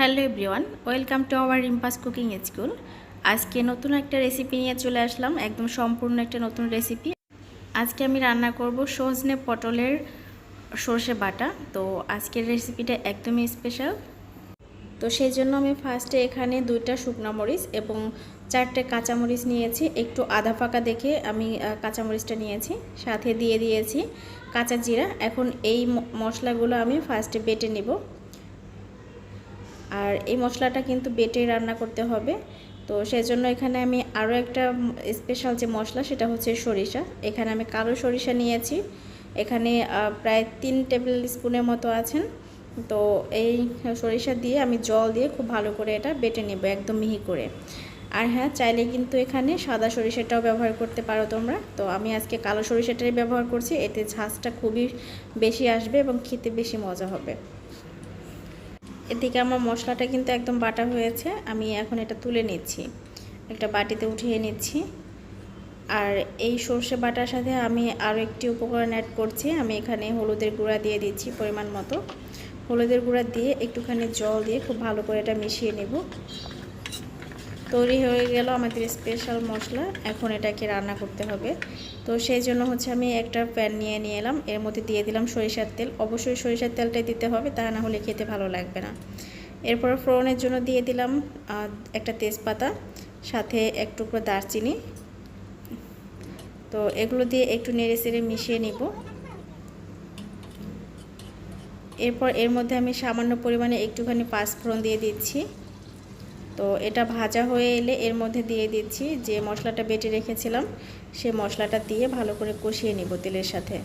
Hello everyone, welcome to our Rimpa's cooking school. আজকে নতুন একটা রেসিপি নিয়ে চলে আসলাম, একদম সম্পূর্ণ একটা নতুন রেসিপি আজকে আমি রান্না করব সজনে পটলের সর্ষে বাটা। তো আজকের রেসিপিটা একদমই স্পেশাল তো সেই জন্য আমি ফার্স্টে এখানে দুইটা শুকনো মরিচ এবং চারটে কাঁচামরিচ নিয়েছি। একটু আধা ফাঁকা দেখে আমি কাঁচামরিচটা নিয়েছি, সাথে দিয়ে দিয়েছি কাঁচা জিরা। এখন এই মশলাগুলো আমি ফার্স্টে বেটে নেব। আর এই মশলাটা কিন্তু বেটে রান্না করতে হবে। তো সেই জন্য এখানে আমি আরও একটা স্পেশাল যে মশলা সেটা হচ্ছে সরিষা। এখানে আমি কালো সরিষা নিয়েছি। এখানে প্রায় তিন টেবিল স্পুনের মতো আছেন। তো এই সরিষা দিয়ে আমি জল দিয়ে খুব ভালো করে এটা বেটে নেব একদম মিহি করে। আর হ্যাঁ চাইলে কিন্তু এখানে সাদা সরিষাটাও ব্যবহার করতে পারো তোমরা। তো আমি আজকে কালো সরিষাটাই ব্যবহার করছি। এতে ঝাঁজটা খুবই বেশি আসবে এবং খেতে বেশি মজা হবে। এদিকে আমার মশলাটা কিন্তু একদম বাটা হয়েছে, আমি এখন এটা তুলে নিচ্ছি। একটা বাটিতে উঠিয়ে নিচ্ছি। আর এই সর্ষে বাটার সাথে আমি আরও একটি উপকরণ অ্যাড করছি, আমি এখানে হলুদের গুঁড়া দিয়ে দিচ্ছি পরিমাণ মতো। হলুদের গুঁড়া দিয়ে একটুখানি জল দিয়ে খুব ভালো করে এটা মিশিয়ে নেব। তৈরি হয়ে গেল আমাদের স্পেশাল মশলা। এখন এটাকে রান্না করতে হবে। তো সেই জন্য হচ্ছে আমি একটা প্যান নিয়ে নিয়ে এলাম। এর মধ্যে দিয়ে দিলাম সরিষার তেল। অবশ্যই সরিষার তেলটাই দিতে হবে, তা না হলে খেতে ভালো লাগবে না। এরপর ফোড়নের জন্য দিয়ে দিলাম একটা তেজপাতা, সাথে এক টুকরো দারচিনি। তো এগুলো দিয়ে একটু নেড়ে চেড়ে মিশিয়ে নিব। এরপর এর মধ্যে আমি সামান্য পরিমাণে একটুখানি পাঁচফোড়ন দিয়ে দিচ্ছি। তো এটা ভাজা হয়ে এলে এর মধ্যে দিয়ে দিচ্ছি যে মশলাটা বেটে রেখেছিলাম, সে মশলাটা দিয়ে ভালো করে কষিয়ে নিব তেলের সাথে।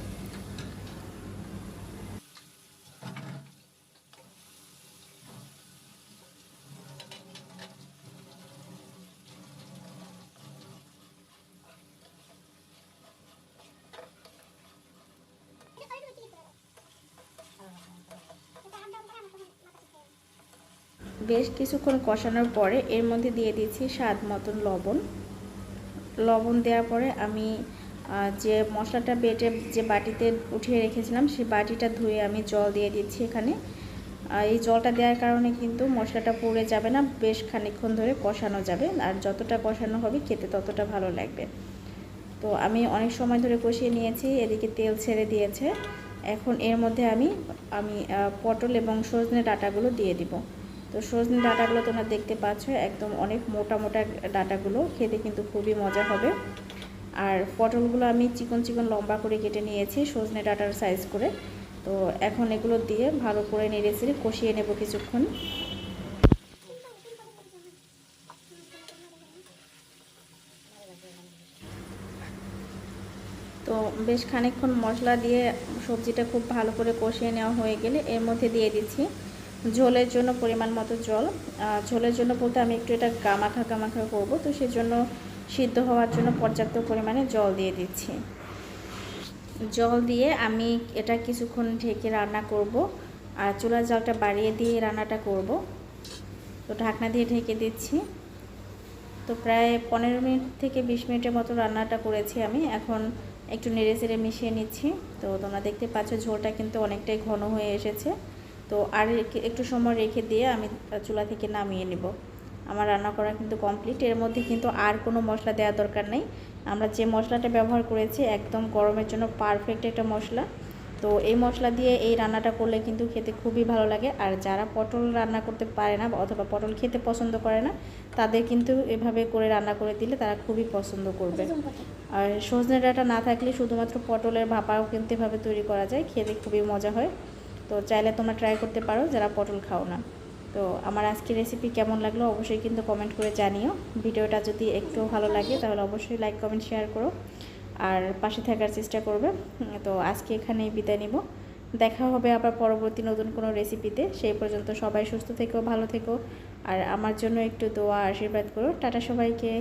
বেশ কিছুক্ষণ কষানোর পরে এর মধ্যে দিয়ে দিচ্ছি স্বাদ মতন লবণ। লবণ দেওয়ার পরে আমি যে মশলাটা বেটে, যে বাটিতে উঠিয়ে রেখেছিলাম, সেই বাটিটা ধুয়ে আমি জল দিয়ে দিচ্ছি এখানে। এই জলটা দেওয়ার কারণে কিন্তু মশলাটা পুড়ে যাবে না, বেশ খানিকক্ষণ ধরে কষানো যাবে। আর যতটা কষানো হবে, খেতে ততটা ভালো লাগবে। তো আমি অনেক সময় ধরে কষিয়ে নিয়েছি, এদিকে তেল ছেড়ে দিয়েছে। এখন এর মধ্যে আমি আমি পটল এবং সজনে ডাটাগুলো দিয়ে দিব। তো সজনে ডাঁটাগুলো তোমরা দেখতে পাচ্ছ, একদম অনেক মোটা মোটা ডাঁটাগুলো, খেতে কিন্তু খুবই মজা হবে। আর পটলগুলো আমি চিকন চিকন লম্বা করে কেটে নিয়েছি সজনে ডাঁটার সাইজ করে। তো এখন এগুলো দিয়ে ভালো করে নেড়ে চেড়ে কষিয়ে নেব কিছুক্ষণ। তো বেশ খানিকক্ষণ মশলা দিয়ে সবজিটা খুব ভালো করে কষিয়ে নেওয়া হয়ে গেলে এর মধ্যে দিয়ে দিচ্ছি ঝোলের জন্য পরিমাণ মতো জল। ঝোলের জন্য বলতে আমি একটু এটা গামাখা গামাখা করব, তো সেজন্য সিদ্ধ হওয়ার জন্য পর্যাপ্ত পরিমাণে জল দিয়ে দিচ্ছি। জল দিয়ে আমি এটা কিছুক্ষণ ঢেকে রান্না করব, আর চুলার জলটা বাড়িয়ে দিয়ে রান্নাটা করব। তো ঢাকনা দিয়ে ঢেকে দিচ্ছি। তো প্রায় পনেরো মিনিট থেকে বিশ মিনিটের মতো রান্নাটা করেছি আমি। এখন একটু নেড়ে চেড়ে মিশিয়ে নিচ্ছি। তো তোমরা দেখতে পাচ্ছ ঝোলটা কিন্তু অনেকটাই ঘন হয়ে এসেছে। তো আর একটু- সময় রেখে দিয়ে আমি চুলা থেকে নামিয়ে নিব। আমার রান্না করা কিন্তু কমপ্লিট এর মধ্যে কিন্তু আর কোনো মশলা দেওয়ার দরকার নেই। আমরা যে মশলাটা ব্যবহার করেছি একদম গরমের জন্য পারফেক্ট একটা মশলা। তো এই মশলা দিয়ে এই রান্নাটা করলে কিন্তু খেতে খুবই ভালো লাগে। আর যারা পটল রান্না করতে পারে না অথবা পটল খেতে পছন্দ করে না তাদের কিন্তু এভাবে করে রান্না করে দিলে তারা খুবই পছন্দ করবে। আর সজনে ডাঁটা না থাকলে শুধুমাত্র পটলের ভাপাও কিন্তু এভাবে তৈরি করা যায় খেতে খুবই মজা হয়। তো চাইলে তোমরা ট্রাই করতে পারো, যারা পটল খাও না। তো আমার আজকের রেসিপি কেমন লাগল অবশ্যই কিন্তু কমেন্ট করে জানিও। ভিডিওটা যদি একটু ভালো লাগে, তাহলে অবশ্যই লাইক কমেন্ট শেয়ার করো। আর পাশে থাকার চেষ্টা করবে। তো আজকে এখানেই বিদায় নিব। দেখা হবে আবার পরবর্তী নতুন কোনো রেসিপিতে সেই পর্যন্ত সবাই সুস্থ থেকো, ভালো থেকো। আর আমার জন্য একটু দোয়া, আশীর্বাদ করো। টাটা সবাইকে।